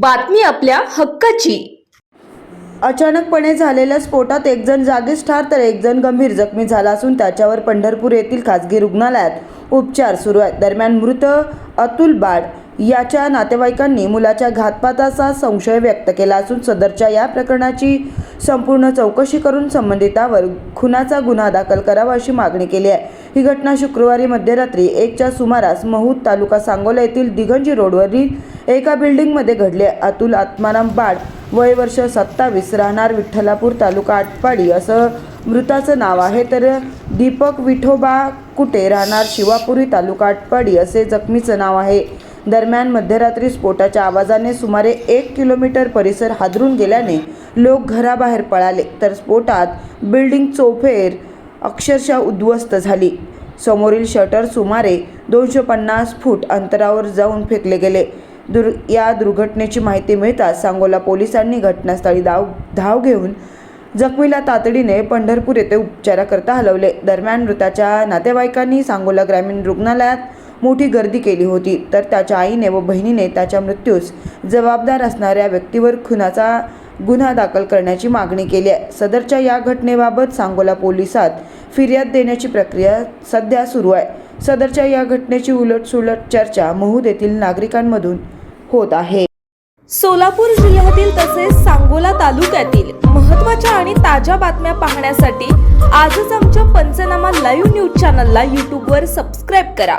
बातमी आपल्या हक्काची. अचानकपणे झालेल्या स्फोटात एक जण जागीच ठार तर एक जण गंभीर जखमी झाला असून त्याच्यावर पंढरपूर येथील खासगी रुग्णालयात उपचार सुरू आहेत. दरम्यान मृत अतुल बाड याच्या नातेवाईकांनी मुलाच्या घातपाताचा संशय व्यक्त केला असून सदरच्या या प्रकरणाची संपूर्ण चौकशी करून संबंधितावर खुनाचा गुन्हा दाखल करावा अशी मागणी केली आहे. ही घटना शुक्रवारी मध्यरात्री एकच्या सुमारास महूद तालुका सांगोला येथील दिगंजी रोडवरील एका बिल्डिंगमध्ये घडले अतुल आत्माराम बाड वय वर्ष सत्तावीस राहणार विठ्ठलापूर तालुका आटपाडी असं मृताचं नाव आहे. तर दीपक विठोबा कुटे राहणार शिवापुरी तालुका आटपाडी असे जखमीचं नाव आहे. दरम्यान मध्यरात्री स्फोटाच्या आवाजाने सुमारे एक किलोमीटर परिसर हादरून गेल्याने लोक घराबाहेर पळाले. तर स्फोटात बिल्डिंग चौफेर अक्षरशः उद्ध्वस्त झाली. समोरील शटर सुमारे दोनशे पन्नास फूट अंतरावर जाऊन फेकले गेले. दुर् या दुर्घटनेची माहिती मिळताच सांगोला पोलिसांनी घटनास्थळी धाव धाव घेऊन जखमीला तातडीने पंढरपूर येथे उपचाराकरता हलवले. दरम्यान मृताच्या नातेवाईकांनी सांगोला ग्रामीण रुग्णालयात मोठी गर्दी केली होती. तर त्याच्या आईने व बहिणीने त्याच्या मृत्यूस जबाबदार असणाऱ्या व्यक्तीवर खुनाचा गुन्हा दाखल करण्याची मागणी केली आहे. सदरच्या या घटनेबाबत सांगोला पोलिसात फिर्याद देण्याची प्रक्रिया सध्या सुरू आहे. सदरच्या या घटनेची उलटसुलट चर्चा महूद येथील नागरिकांमधून होत आहे. सोलापूर जिल्ह्यातील तसेच सांगोला तालुक्यातील महत्त्वाच्या आणि ताज्या बातम्या पाहण्यासाठी आजच आमच्या पंचनामा लाईव्ह न्यूज चॅनलला यूट्यूबवर सबस्क्राईब करा.